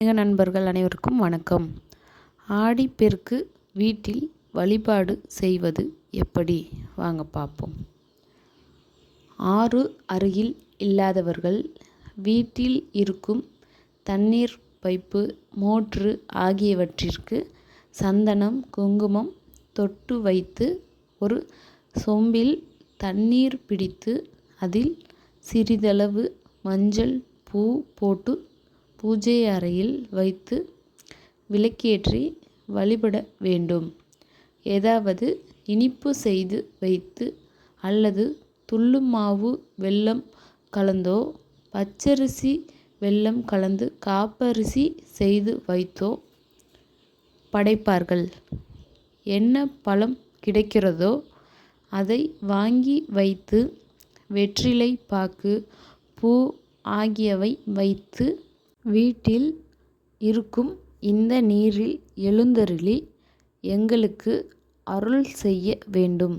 எங்கள் நண்பர்கள் அனைவருக்கும் வணக்கம். ஆடிப்பெருக்கு வீட்டில் வழிபாடு செய்வது எப்படி? வாங்க பார்ப்போம் ஆறு அருகில் இல்லாதவர்கள் வீட்டில் இருக்கும் தண்ணீர் பைப்பு மோட்ரு ஆகியவற்றிற்கு சந்தனம் குங்குமம் தொட்டு வைத்து ஒரு சொம்பில் தண்ணீர் பிடித்து அதில் சிறிதளவு மஞ்சள் பூ போட்டு பூஜை அறையில் வைத்து விளக்கேற்றி வழிபட வேண்டும். ஏதாவது இனிப்பு செய்து வைத்து அல்லது துள்ளு மாவு வெல்லம் கலந்தோ பச்சரிசி வெல்லம் கலந்து காப்பரிசி செய்து வைத்தோ படைப்பார்கள். என்ன பழம் கிடைக்கிறதோ அதை வாங்கி வைத்து வெற்றிலை பாக்கு பூ ஆகியவை வைத்து வீட்டில் இருக்கும் இந்த நீரில் எழுந்தருளி எங்களுக்கு அருள் செய்ய வேண்டும்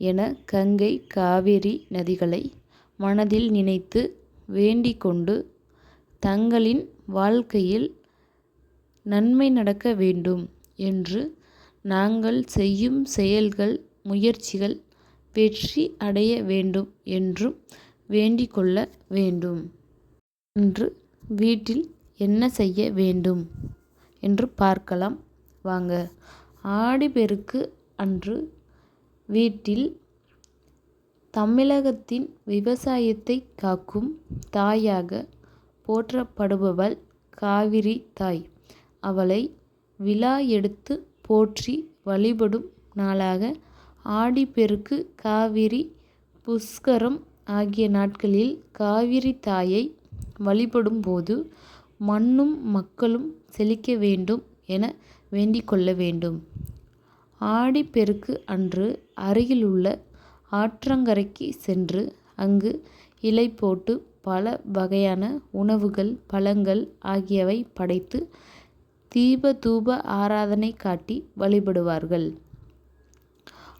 என கங்கை காவிரி நதிகளை மனதில் நினைத்து வேண்டிக் கொண்டு தங்களின் வாழ்க்கையில் நன்மை நடக்க வேண்டும் என்று நாங்கள் செய்யும் செயல்கள் முயற்சிகள் வெற்றி அடைய வேண்டும் என்றும் வேண்டிக் கொள்ள வேண்டும். என்று வீட்டில் என்ன செய்ய வேண்டும் என்று பார்க்கலாம். வாங்க. ஆடிப்பெருக்கு அன்று வீட்டில் தமிழகத்தின் விவசாயத்தை காக்கும் தாயாக போற்றப்படுபவள் காவிரி தாய். அவளை விழா எடுத்து போற்றி வழிபடும் நாளாக ஆடிப்பெருக்கு காவிரி புஷ்கரம் ஆகிய நாட்களில் காவிரி தாயை வழிபடும் போது மண்ணும் மக்களும் செழிக்க வேண்டும் என வேண்டிக் கொள்ள வேண்டும். ஆடிப்பெருக்கு அன்று அருகிலுள்ள ஆற்றங்கரைக்கு சென்று அங்கு இலை போட்டு பல வகையான உணவுகள் பழங்கள் ஆகியவை படைத்து தீப தூப ஆராதனை காட்டி வழிபடுவார்கள்.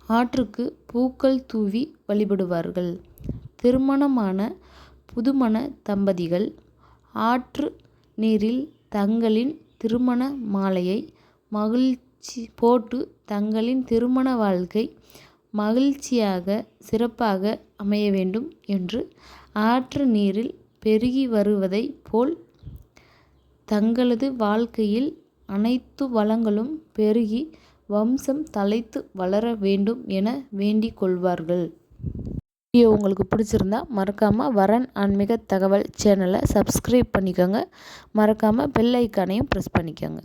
ஆற்றுக்கு பூக்கள் தூவி வழிபடுவார்கள். திருமணமான புதுமண தம்பதிகள் ஆற்று நீரில் தங்களின் திருமண மாலையை மகிழ்ச்சி போட்டு தங்களின் திருமண வாழ்க்கை மகிழ்ச்சியாக சிறப்பாக அமைய வேண்டும் என்று ஆற்று நீரில் பெருகி வருவதைப் போல் தங்களது வாழ்க்கையில் அனைத்து வளங்களும் பெருகி வம்சம் தழைத்து வளர வேண்டும் என வேண்டிக் கொள்வார்கள். வீடியோ உங்களுக்கு பிடிச்சிருந்தா மறக்காமல் வரன் ஆன்மீக தகவல் சேனலை சப்ஸ்கிரைப் பண்ணிக்கோங்க. மறக்காமல் பெல் ஐக்கானையும் ப்ரெஸ் பண்ணிக்கோங்க.